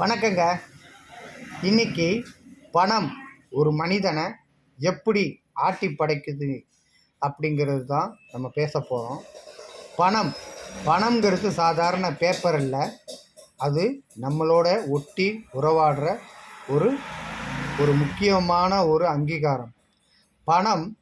வணக்கங்க. இன்னைக்கு பணம் ஒரு மனிதனை எப்படி ஆட்டி படைக்குது அப்படிங்கிறது தான் நம்ம பேச போகிறோம் பணம் பணங்கிறது சாதாரண பேப்பர் இல்லை அது நம்மளோட ஒட்டி உறவாடுற ஒரு ஒரு முக்கியமான ஒரு அங்கீகாரம். பணம்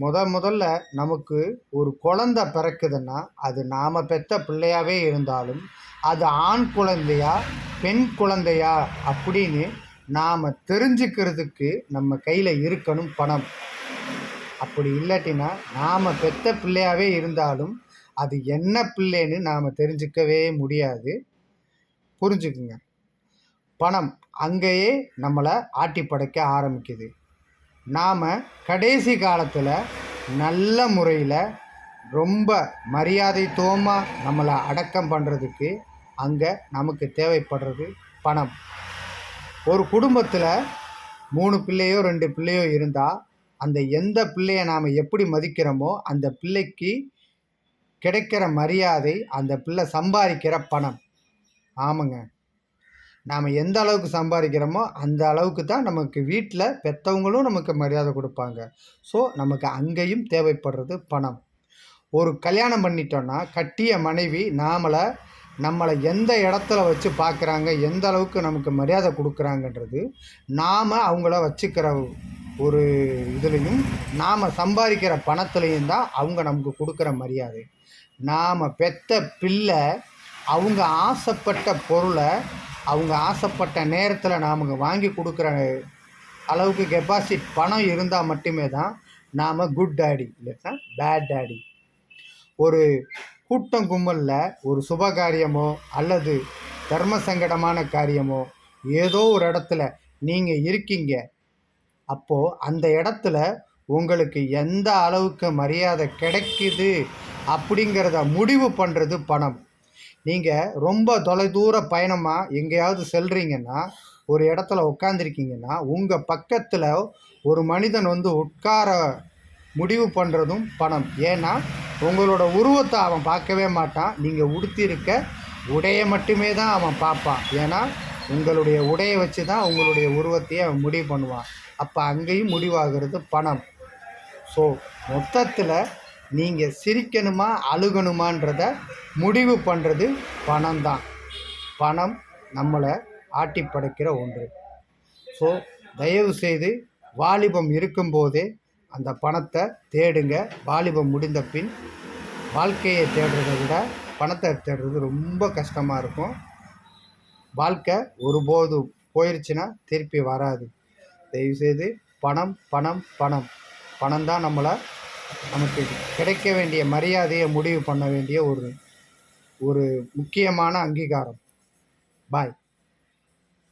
முத முதல்ல நமக்கு ஒரு குழந்த பிறக்குதுன்னா அது நாம் பெற்ற பிள்ளையாகவே இருந்தாலும் அது ஆண் குழந்தையா பெண் குழந்தையா அப்படின்னு நாம் தெரிஞ்சுக்கிறதுக்கு நம்ம கையில் இருக்கணும் பணம். அப்படி இல்லாட்டினா நாம் பெற்ற பிள்ளையாகவே இருந்தாலும் அது என்ன பிள்ளைன்னு நாம் தெரிஞ்சுக்கவே முடியாது. புரிஞ்சுக்குங்க. பணம் அங்கேயே நம்மளை ஆட்டி படைக்க ஆரம்பிக்குது. நாம் கடைசி காலத்தில் நல்ல முறையில் ரொம்ப மரியாதைத்துவமாக நம்மளை அடக்கம் பண்ணுறதுக்கு அங்கே நமக்கு தேவைப்படுறது பணம். ஒரு குடும்பத்தில் மூணு பிள்ளையோ ரெண்டு பிள்ளையோ இருந்தால் அந்த எந்த பிள்ளையை நாம் எப்படி மதிக்கிறோமோ அந்த பிள்ளைக்கு கிடைக்கிற மரியாதை அந்த பிள்ளை சம்பாதிக்கிற பணம். ஆமாங்க. நாம் எந்த அளவுக்கு சம்பாதிக்கிறோமோ அந்த அளவுக்கு தான் நமக்கு வீட்டில் பெற்றவங்களும் நமக்கு மரியாதை கொடுப்பாங்க. ஸோ நமக்கு அங்கேயும் தேவைப்படுறது பணம். ஒரு கல்யாணம் பண்ணிட்டோன்னா கட்டிய மனைவி நாமளை நம்மளை எந்த இடத்துல வச்சு பார்க்குறாங்க எந்த அளவுக்கு நமக்கு மரியாதை கொடுக்குறாங்கன்றது நாம் அவங்கள வச்சுக்கிற ஒரு இதுலேயும் நாம் சம்பாதிக்கிற பணத்துலேயும் தான் அவங்க நமக்கு கொடுக்குற மரியாதை. நாம் பெற்ற பிள்ளை அவங்க ஆசைப்பட்ட பொருளை அவங்க ஆசைப்பட்ட நேரத்தில் நாம் வாங்கி கொடுக்குற அளவுக்கு கெப்பாசிட் பணம் இருந்தால் மட்டுமே தான் நாம் குட் டேடி இல்லைன்னா பேட் டேடி ஒரு கூட்டம் கும்பலில் ஒரு சுப காரியமோ அல்லது தர்ம சங்கடமான காரியமோ ஏதோ ஒரு இடத்துல நீங்கள் இருக்கீங்க அப்போது அந்த இடத்துல உங்களுக்கு எந்த அளவுக்கு மரியாதை கிடைக்குது அப்படிங்கிறத முடிவு பண்ணுறது பணம். நீங்கள் ரொம்ப தொலைதூர பயணமாக எங்கேயாவது செல்கிறீங்கன்னா ஒரு இடத்துல உட்காந்துருக்கீங்கன்னா உங்கள் பக்கத்தில் ஒரு மனிதன் வந்து உட்கார முடிவு பண்ணுறதும் பணம். ஏன்னா உங்களோட உருவத்தை அவன் பார்க்கவே மாட்டான். நீங்கள் உடுத்திருக்க உடையை மட்டுமே தான் அவன் பார்ப்பான். ஏன்னா உங்களுடைய உடையை வச்சு தான் உங்களுடைய உருவத்தையே அவன் முடிவு பண்ணுவான். அப்போ அங்கேயும் முடிவாகிறது பணம். ஸோ மொத்தத்தில் நீங்கள் சிரிக்கணுமா அழுகணுமான்றத முடிவு பண்ணுறது பணம் தான் பணம் நம்மளை ஆட்டி படைக்கிற ஒன்று. ஸோ தயவு செய்து வாலிபம் இருக்கும்போதே அந்த பணத்தை தேடுங்க. வாலிபம் முடிந்த பின் வாழ்க்கையை தேடுறதை விட பணத்தை தேடுறது ரொம்ப கஷ்டமாக இருக்கும். வாழ்க்கை ஒருபோது போயிடுச்சுன்னா திருப்பி வராது. தயவுசெய்து பணம் பணம் பணம். பணம் தான் நம்மளை நமக்கு கிடைக்க வேண்டிய மரியாதையை முடிவு பண்ண வேண்டிய ஒரு ஒரு முக்கியமான அங்கீகாரம். பாய்